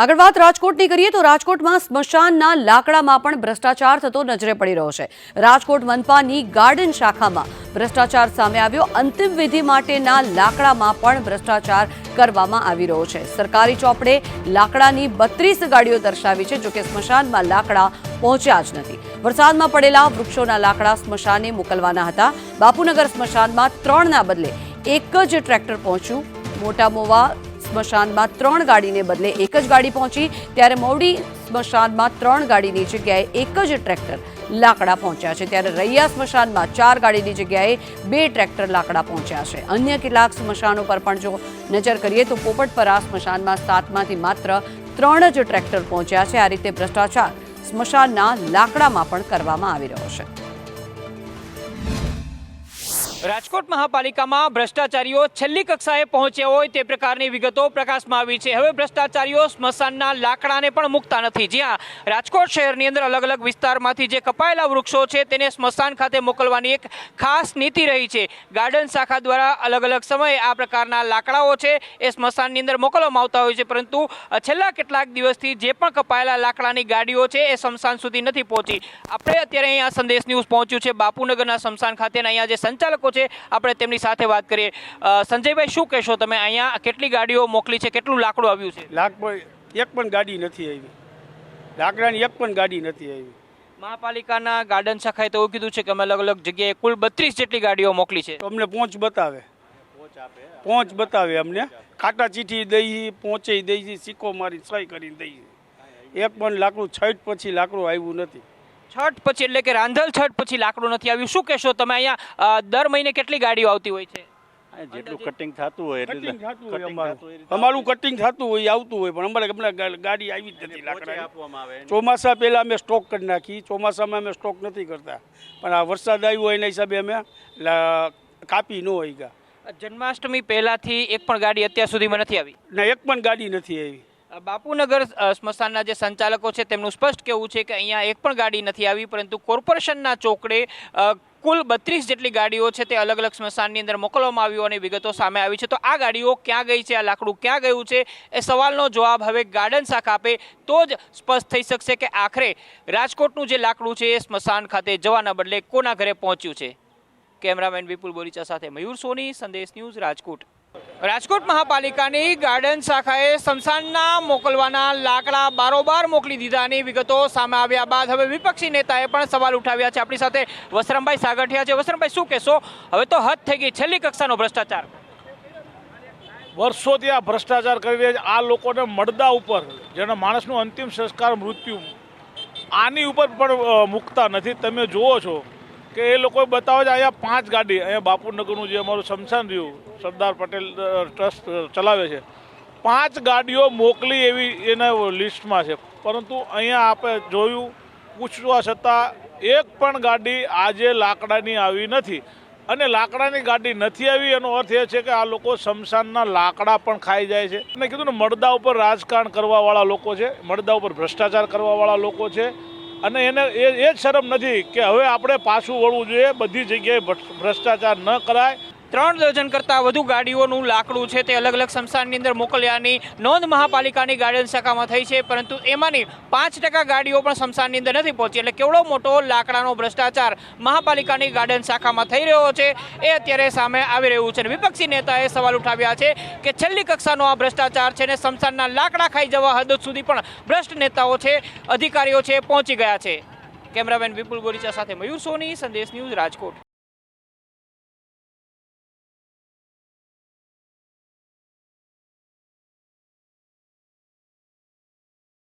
આગળ વાત રાજકોટની કરીએ તો રાજકોટમાં સ્મશાનના લાકડામાં પણ ભ્રષ્ટાચાર થતો નજરે પડી રહ્યો છે. રાજકોટ મનપાની ગાર્ડન શાખામાં ભ્રષ્ટાચાર સામે આવ્યો. અંતિમ વિધિ માટેના લાકડામાં પણ ભ્રષ્ટાચાર કરવામાં આવી રહ્યો છે. સરકારી ચોપડે લાકડાની બત્રીસ ગાડીઓ દર્શાવી છે, જોકે સ્મશાનમાં લાકડા પહોંચ્યા જ નથી. વરસાદમાં પડેલા વૃક્ષોના લાકડા સ્મશાને મોકલવાના હતા. બાપુનગર સ્મશાનમાં ત્રણના બદલે એક જ ટ્રેક્ટર પહોંચ્યું. મોટા મોવા સ્મશાનમાં ત્રણ ગાડીને બદલે એક જ ગાડી પહોંચી. ત્યારે મોવડી સ્મશાનમાં ત્રણ ગાડીની જગ્યાએ એક જ ટ્રેક્ટર લાકડા પહોંચ્યા છે. ત્યારે રૈયા સ્મશાનમાં ચાર ગાડીની જગ્યાએ બે ટ્રેક્ટર લાકડા પહોંચ્યા છે. અન્ય કેટલાક સ્મશાનો પર પણ જો નજર કરીએ તો પોપટપરા સ્મશાનમાં સાતમાંથી માત્ર ત્રણ જ ટ્રેક્ટર પહોંચ્યા છે. આ રીતે ભ્રષ્ટાચાર સ્મશાનના લાકડામાં પણ કરવામાં આવી રહ્યો છે. રાજકોટ મહાપાલિકામાં ભ્રષ્ટાચારીઓ છેલ્લી કક્ષાએ પહોંચ્યા હોય તે પ્રકારની વિગતો પ્રકાશમાં આવી છે. હવે ભ્રષ્ટાચારીઓ સ્મશાનના લાકડાને પણ મૂકતા નથી. જ્યાં રાજકોટ શહેરની અંદર અલગ અલગ વિસ્તારમાંથી જે કપાયેલા વૃક્ષો છે તેને સ્મશાન ખાતે મોકલવાની એક ખાસ નીતિ રહી છે. ગાર્ડન શાખા દ્વારા અલગ અલગ સમયે આ પ્રકારના લાકડાઓ છે એ સ્મશાનની અંદર મોકલવામાં આવતા હોય છે. પરંતુ છેલ્લા કેટલાક દિવસથી જે પણ કપાયેલા લાકડાની ગાડીઓ છે એ સ્મશાન સુધી નથી પહોંચી. આપણે અત્યારે અહીંયા સંદેશ ન્યૂઝ પહોંચ્યું છે. બાપુનગરના સ્મશાન ખાતેના અહીંયા જે સંચાલકો છે. આપણે તેમની સાથે વાત કરીએ. સંજયભાઈ શું કહેશો તમે? અહીંયા કેટલી ગાડીઓ મોકલી છે? કેટલું લાકડું આવ્યું છે? પણ એક પણ ગાડી નથી આવી. લાકડાની એક પણ ગાડી નથી આવી. મહાપાલિકાના ગાર્ડન શાખાએ તો એવું કીધું છે કે અમે અલગ અલગ જગ્યાએ કુલ બત્રીસ જેટલી ગાડીઓ મોકલી છે. અમને પહોંચ બતાવે. પહોંચ બતાવે અમને. ખાટા ચીઠી દઈ પહોંચે દઈ સિક્કો મારી સહી કરીને દઈ. એક પણ લાકડું છઠ પછી લાકડું આવ્યું નથી. છઠ પછી એટલે કે રાંધલ છઠ પછી લાકડું નથી આવ્યું. શું કહેશો તમે અહીંયા દર મહિને કેટલી ગાડીઓ આવતી હોય છે? જેટલું કટિંગ થતું હોય એટલે કટિંગ થતું હોય cutting અમારું. કટિંગ થતું હોય આવતું હોય પણ અમારે હમણાં ગાડી આવી જ નથી લાકડા આપવામાં આવે. ચોમાસા પહેલાં અમે સ્ટોક કરી નાખી. ચોમાસામાં અમે સ્ટોક નથી કરતા. પણ આ વરસાદ આવ્યો હોય એના હિસાબે અમે લા- કાપી ન હોય ગયા જન્માષ્ટમી પહેલાથી એક પણ ગાડી અત્યાર સુધીમાં નથી આવી? ને એક પણ ગાડી નથી આવી. બાપુનગર સ્મશાનના જે સંચાલકો છે, તેમનું સ્પષ્ટ કહેવું છે કે અહીંયા એક પણ ગાડી નથી આવી, પરંતુ કોર્પોરેશનના ચોકડે કુલ બત્રીસ જેટલી ગાડીઓ છે તે અલગ અલગ સ્મશાનની અંદર મોકલવામાં આવ્યું અને વિગતો સામે આવી છે. તો આ ગાડીઓ ક્યાં ગઈ છે, આ લાકડું ક્યાં ગયું છે, એ સવાલનો જવાબ હવે ગાર્ડન શાખા આપે, તો જ સ્પષ્ટ થઈ શકશે કે આખરે રાજકોટનું જે લાકડું છે, એ સ્મશાન ખાતે જવાના બદલે કોના ઘરે પહોંચ્યું છે. કેમેરામેન વિપુલ બોરીચા સાથે મયુર સોની, સંદેશ ન્યૂઝ રાજકોટ. રાજકોટ મહાપાલિકાની ગાર્ડન શાખાએ સ્મશાનના મોકલવાના લાકડા બારોબાર મોકલી દીધાની વિગતો સામે આવ્યા બાદ હવે વિપક્ષી નેતાએ પણ સવાલ ઉઠાવ્યા છે. આપણી સાથે વસરમભાઈ સાગઠિયા છે. વસરમભાઈ, શું કહેશો? હવે તો હદ થઈ ગઈ. છેલ્લી કક્ષાનો ભ્રષ્ટાચાર. વર્ષોથી આ ભ્રષ્ટાચાર કરી રહ્યા આ લોકોને મળદા ઉપર, જેના માણસનું અંતિમ સંસ્કાર મૃત્યુ, આની ઉપર પણ મૂકતા નથી. તમે જુઓ છો કે એ લોકોએ બતાવે છે, અહીંયા પાંચ ગાડી, અહીંયા બાપુનગરનું જે અમારું શમશાન રહ્યું, સરદાર પટેલ ટ્રસ્ટ ચલાવે છે. પાંચ ગાડીઓ મોકલી એવી એના લિસ્ટમાં છે. પરંતુ અહીંયા આપણે જોયું, પૂછવા છતાં એક પણ ગાડી આજે લાકડાની આવી નથી. અને લાકડાની ગાડી નથી આવી, એનો અર્થ એ છે કે આ લોકો શમશાનના લાકડા પણ ખાઈ જાય છે. મેં કીધું ને મડદા ઉપર રાજકારણ કરવાવાળા લોકો છે મરદા ઉપર ભ્રષ્ટાચાર કરવાવાળા લોકો છે. અને એને એ એ જ શરમ નથી કે હવે આપણે પાછું વળવું જોઈએ, બધી જગ્યાએ ભ્રષ્ટાચાર ન કરાય. ત્રણ ડઝન કરતાં વધુ ગાડીઓનું લાકડું છે તે અલગ અલગ સંસ્થાનની અંદર મોકલ્યાની નોંધ મહાપાલિકાની ગાર્ડન શાખામાં થઈ છે, પરંતુ એમાંની પાંચ ટકા ગાડીઓ પણ સંસ્થાનની અંદર નથી પહોંચી. એટલે કેવડો મોટો લાકડાનો ભ્રષ્ટાચાર મહાપાલિકાની ગાર્ડન શાખામાં થઈ રહ્યો છે, એ અત્યારે સામે આવી રહ્યું છે. અને વિપક્ષી નેતાએ સવાલ ઉઠાવ્યા છે કે છેલ્લી કક્ષાનો આ ભ્રષ્ટાચાર છે ને સંસ્થાનના લાકડા ખાઈ જવા હદ સુધી પણ ભ્રષ્ટ નેતાઓ છે, અધિકારીઓ છે, પહોંચી ગયા છે. કેમેરામેન વિપુલ ગોરીચા સાથે મયુર સોની, સંદેશ ન્યૂઝ રાજકોટ.